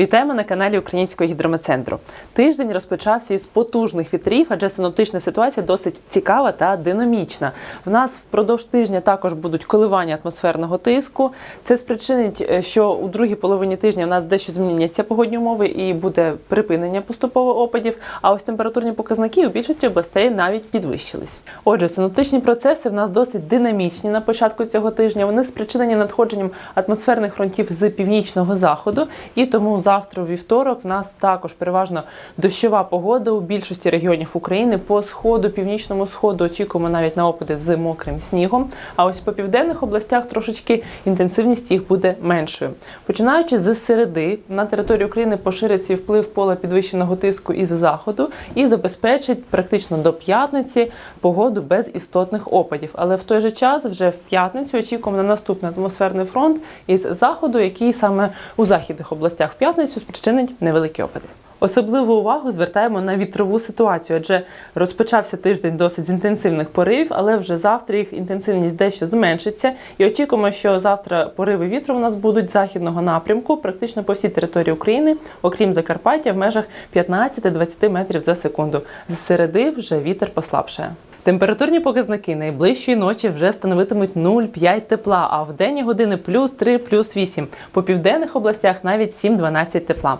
Вітаємо на каналі Українського гідрометцентру. Тиждень розпочався із потужних вітрів, адже синоптична ситуація досить цікава та динамічна. В нас впродовж тижня також будуть коливання атмосферного тиску. Це спричинить, е, що у другій половині тижня в нас дещо зміняться погодні умови і буде припинення поступово опадів. А ось температурні показники у більшості областей навіть підвищились. Отже, синоптичні процеси в нас досить динамічні на початку цього тижня. Вони спричинені надходженням атмосферних фронтів з північного заходу, і тому завтра, вівторок, в нас також переважно дощова погода у більшості регіонів України. По сходу, північному сходу очікуємо навіть на опади з мокрим снігом. А ось по південних областях трошечки інтенсивність їх буде меншою. Починаючи з середи, на території України пошириться вплив пола підвищеного тиску із заходу і забезпечить практично до п'ятниці погоду без істотних опадів. Але в той же час, вже в п'ятницю, очікуємо на наступний атмосферний фронт із заходу, який саме у західних областях в п'ятницю спричинить невеликі опади. Особливу увагу звертаємо на вітрову ситуацію, адже розпочався тиждень досить з інтенсивних поривів, але вже завтра їх інтенсивність дещо зменшиться. І очікуємо, що завтра пориви вітру у нас будуть західного напрямку, практично по всій території України, окрім Закарпаття, в межах 15-20 метрів за секунду. З середи вже вітер послабшає. Температурні показники найближчої ночі вже становитимуть 0,5 тепла, а в денні години плюс 3, плюс 8. По південних областях навіть 7-12 тепла.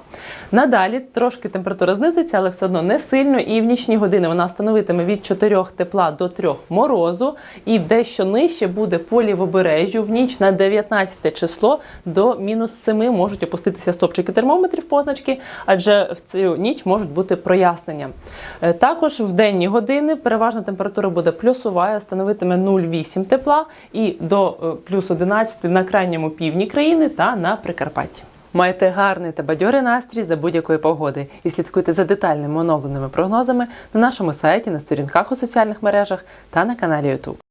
Надалі трошки температура знизиться, але все одно не сильно. І в нічні години вона становитиме від 4 тепла до 3 морозу. І дещо нижче буде по лівобережжю. В ніч на 19 число до мінус 7 можуть опуститися стопчики термометрів позначки, адже в цю ніч можуть бути прояснення. Е, Також в денні години переважна температура буде плюсова, становитиме 0,8 тепла і до е, плюс 11 на крайньому півдні країни та на Прикарпатті. Майте гарний та бадьорий настрій за будь-якої погоди і слідкуйте за детальними оновленими прогнозами на нашому сайті, на сторінках у соціальних мережах та на каналі YouTube.